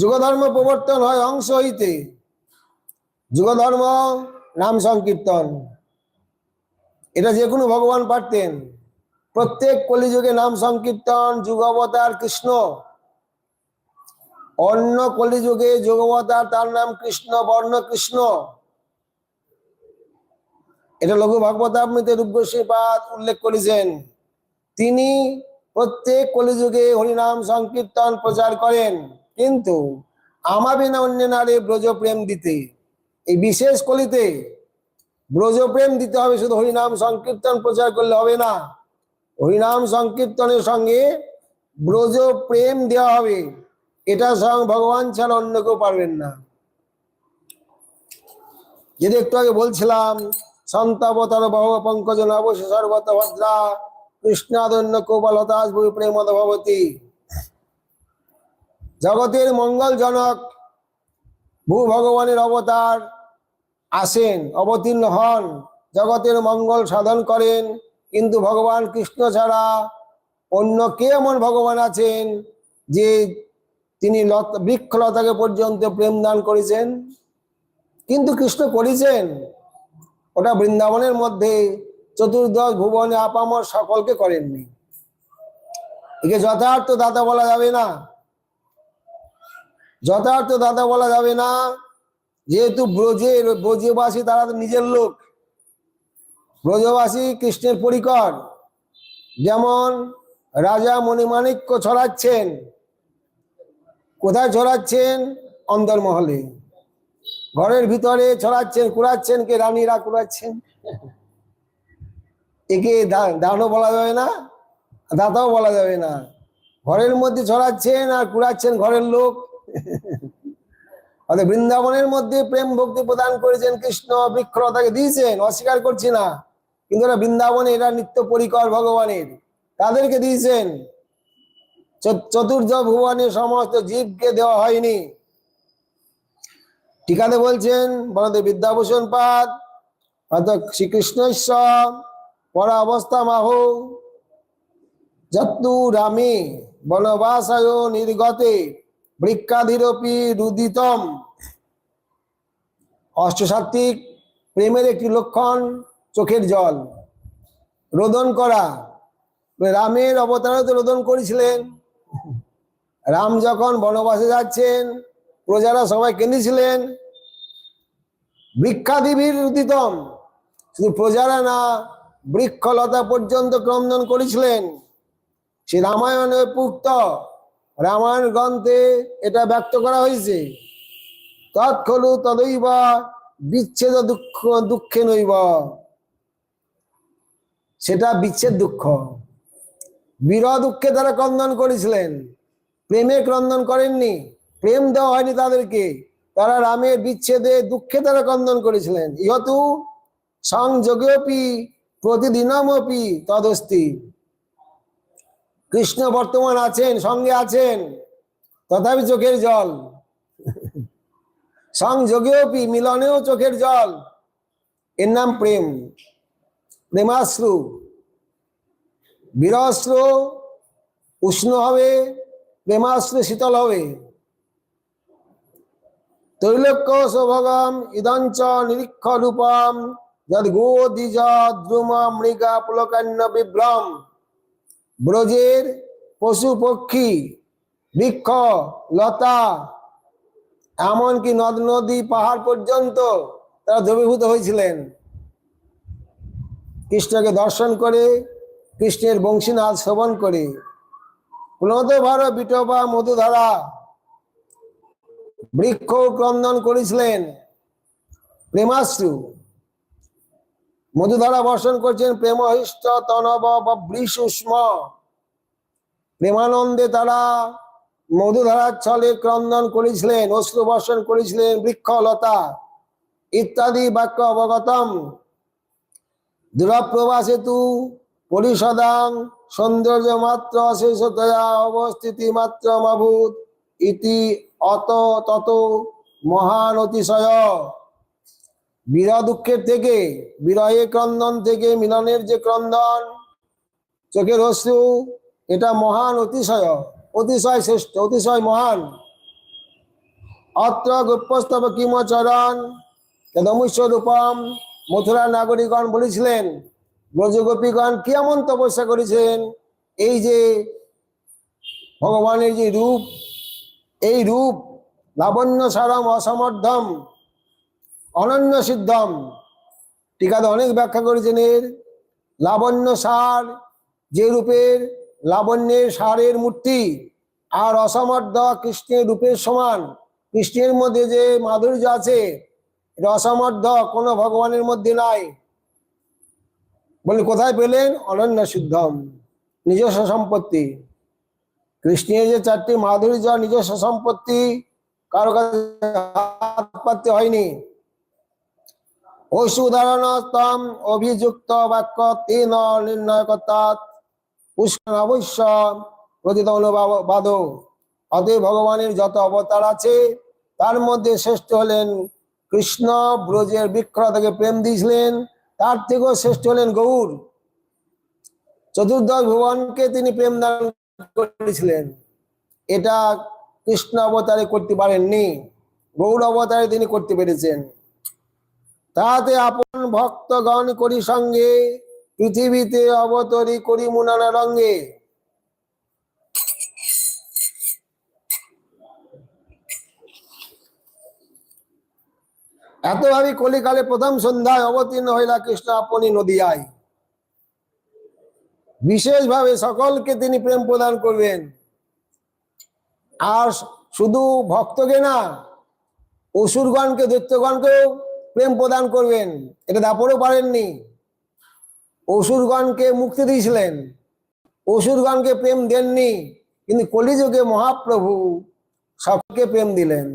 যুগধর্ম প্রবর্তন হয় অংশ হইতে। যুগধর্ম নাম সংকীর্তন। এটা যে কোনো ভগবান পারতেন। প্রত্যেক কলিযুগে নাম সংকীর্তন যুগবতার কৃষ্ণ। অন্য কলিযুগে যুগবতার তার নাম কৃষ্ণ, বর্ণ কৃষ্ণ। এটা লঘু ভাগবতামৃতে রূপগোস্বীপাদ উল্লেখ করেছেন। তিনি প্রত্যেক কলিযুগে হরিনাম সংকীর্তন প্রচার করেন। কিন্তু আমাবিনা অন্য নারে ব্রজ প্রেম দিতে, এই বিশেষ কলিতে ব্রজ প্রেম দিতে হবে, শুধু হরিনাম সংকীর্তন প্রচার করলে হবে না। হরিনাম সংকীর্তনের সঙ্গে ব্রজ প্রেম দেওয়া হবে। এটা স্বয়ং ভগবান ছাড়া অন্য কেউ পারবেন না। যেটা একটু আগে বলছিলাম, সন্তাবতার বহু পঙ্কজ নবশ সর্বত ভদ্রা, কৃষ্ণাদন্য বই প্রেমদ ভবতী। জগতের মঙ্গলজনক ভূ ভগবানের অবতার আসেন, অবতীর্ণ হন, জগতের মঙ্গল সাধন করেন। কিন্তু ভগবান কৃষ্ণ ছাড়া অন্য কে এমন ভগবান আছেন যে তিনি লতা বৃক্ষলতাকে পর্যন্ত প্রেম দান করেছেন? কিন্তু কৃষ্ণ করেছেন। ওটা বৃন্দাবনের মধ্যে চতুর্দশ ভুবনে আপামর সকলকে করেননি। একে যথার্থ দাদা বলা যাবে না। যথার্থ দাদা বলা যাবে না। যেহেতু ব্রজের ব্রজবাসী তারা তো নিজের লোক। ব্রজবাসী কৃষ্ণের পরিকর। যেমন রাজা মণিমাণিক্য ছড়াচ্ছেন, কোথায় ছড়াচ্ছেন? অন্দরমহলে। ঘরের ভিতরে ছড়াচ্ছেন, কুড়াচ্ছেন কে? রানীরা কুড়াচ্ছেন। একে দানও বলা যাবে না, দাতাও বলা যাবে না। ঘরের মধ্যে ছড়াচ্ছেন আর কুড়াচ্ছেন ঘরের লোক। বৃন্দাবনের মধ্যে প্রেম ভক্তি প্রদান করেছেন কৃষ্ণ বৃক্ষলতাকে দিয়েছেন, অস্বীকার করছি না। কিন্তু বৃন্দাবনে এরা নিত্য পরিকর ভগবানের। তাদেরকে দিয়েছেন। চতুর্থ ভুবনে সমস্ত জীবকে দেওয়া হয়নি। টিকাতে বলছেন বলতে বিদ্যাভূষণ পাদ, অর্থাৎ শ্রীকৃষ্ণ পর অবস্থা মাহ যত্তু রামে, বনবাসায় নির্গতে বৃক্ষাধিরপি রুদিতম। অষ্টসাত্ত্বিক প্রেমের একটি লক্ষণ, চোখের জল। রোদন করা। রামের অবতারে তো রোদন করেছিলেন। রাম যখন বনবাসে যাচ্ছেন, প্রজারা সবাই কেঁদেছিলেন। বৃক্ষাদিবীর রুদিতম। শুধু প্রজারা না, বৃক্ষলতা পর্যন্ত ক্রন্দন করেছিলেন। সে রামায়ণে পুক্ত রামায়ণ গ্রন্থে এটা ব্যক্ত করা হয়েছে। তৎখলু তদৈব বিচ্ছেদ দুঃখ, দুঃখে নইব সেটা বিচ্ছেদ দুঃখ। বিরহ দুঃখে তারা ক্রন্দন করেছিলেন। প্রেমে ক্রন্দন করেননি। প্রেম দেওয়া হয়নি তাদেরকে। তারা রামের বিচ্ছেদে দুঃখে তারা ক্রন্দন করেছিলেন। ইহতু সংযোগেপি প্রতিদিনমপি তদস্তি। কৃষ্ণ বর্তমান আছেন, সঙ্গে আছেন, তথাপি চোখের জল। সংযোগেও পি, মিলনেও চোখের জল। এর নাম প্রেম। প্রেমাশ্রু। বীরশ্রু উষ্ণ হবে, প্রেমাশ্রু শীতল হবে। তৈলক্য সৌভগম ইদঞ্চ নিরীক্ষ রূপম যদ গো দ্বিজ, দ্রুম, মৃগা, পুলকান্য, বিভ্রম। ব্রজের পশু পক্ষী, বৃক্ষ, লতা, এমনকি নদ নদী, পাহাড় পর্যন্ত তারা দ্রবীভূত হয়েছিলেন। কৃষ্ণকে দর্শন করে, কৃষ্ণের বংশীনাথ শ্রবণ করে। পুনত ভার, বিটবা, মধুধারা বৃক্ষ ক্রন্দন করেছিলেন। প্রেমাশ্রু মধুধারা বর্ষণ করছেন, প্রেমহিষ্ট তনব বৃষুষ্ম প্রেমানন্দে তারা মধুধারার ছলে ক্রন্দন করেছিলেন, অশ্রু বর্ষণ করেছিলেন, বৃক্ষলতা ইত্যাদি বাক্য অবগতম। দূরপ্রভা সেতু পরিষদাং সৌন্দর্য মাত্র শেষতয়া অবস্থিতি মাত্র মাভূত ইতি অত তত মহান অতিশয় বিরহ দুঃখের থেকে বিরহে ক্রন্দন থেকে, মিলনের যে ক্রন্দন, চোখের অশ্রু, এটা মহান অতিশয় অতিশয় শ্রেষ্ঠ, অতিশয় মহান। অত্র গোপ্যস্তব কিমচরণ তদমুষ্য রূপম মথুরা নাগরিকগণ বলেছিলেন, ব্রজগোপীগণ কি এমন তপস্যা করেছেন? এই যে ভগবানের যে রূপ, এই রূপ লাবণ্য সারম অসমর্ধম অনন্য সিদ্ধম। টিকাতে অনেক ব্যাখ্যা করেছেন এর। লাবণ্য সার, যে রূপের লাবণ্যের সারের মূর্তি, আর অসমর্ধ কৃষ্ণের রূপের সমান। কৃষ্ণের মধ্যে যে মাধুর্য আছে এটা কোনো ভগবানের মধ্যে নাই। বলে, কোথায় পেলেন? অনন্য সিদ্ধম। নিজস্ব সম্পত্তি। কৃষ্ণের যে চারটি মাধুর্য, নিজস্ব সম্পত্তি, কারও কাছে হয়নি। ওষু অভিযুক্ত বাক্য তিন নির্ণয় কর্তাৎ পুষ্কর অবশ্য প্রতিত অনুবাদ অতএব ভগবানের যত অবতার আছে, তার মধ্যে শ্রেষ্ঠ হলেন কৃষ্ণ, ব্রজের বৃক্ষ থেকে প্রেম দিয়েছিলেন, তার থেকেও শ্রেষ্ঠ হলেন গৌর। চতুর্দশ ভুবনকে তিনি প্রেম দান করেছিলেন। এটা কৃষ্ণ অবতারে করতে পারেননি, গৌর অবতারে তিনি করতে পেরেছেন। তাহাতে আপন ভক্তগণ করি সঙ্গে, পৃথিবীতে অবতরি করি মুনানা রঙ্গে এতভাবে কলিকালে প্রথম সন্ধ্যায় অবতীর্ণ হইলা কৃষ্ণ আপনি নদিয়ায়। বিশেষভাবে সকলকে তিনি প্রেম প্রদান করবেন। আর শুধু ভক্তকে না, অসুরগণকে, দৈত্যগণকেও প্রেম প্রদান করবেন, এটা দাপরেও পারেননি। অসুরগণকে মুক্তি দিয়েছিলেন, অসুরগণকে প্রেম দেননি, কিন্তু কলিযুগে মহাপ্রভু সবকে প্রেম দিলেন।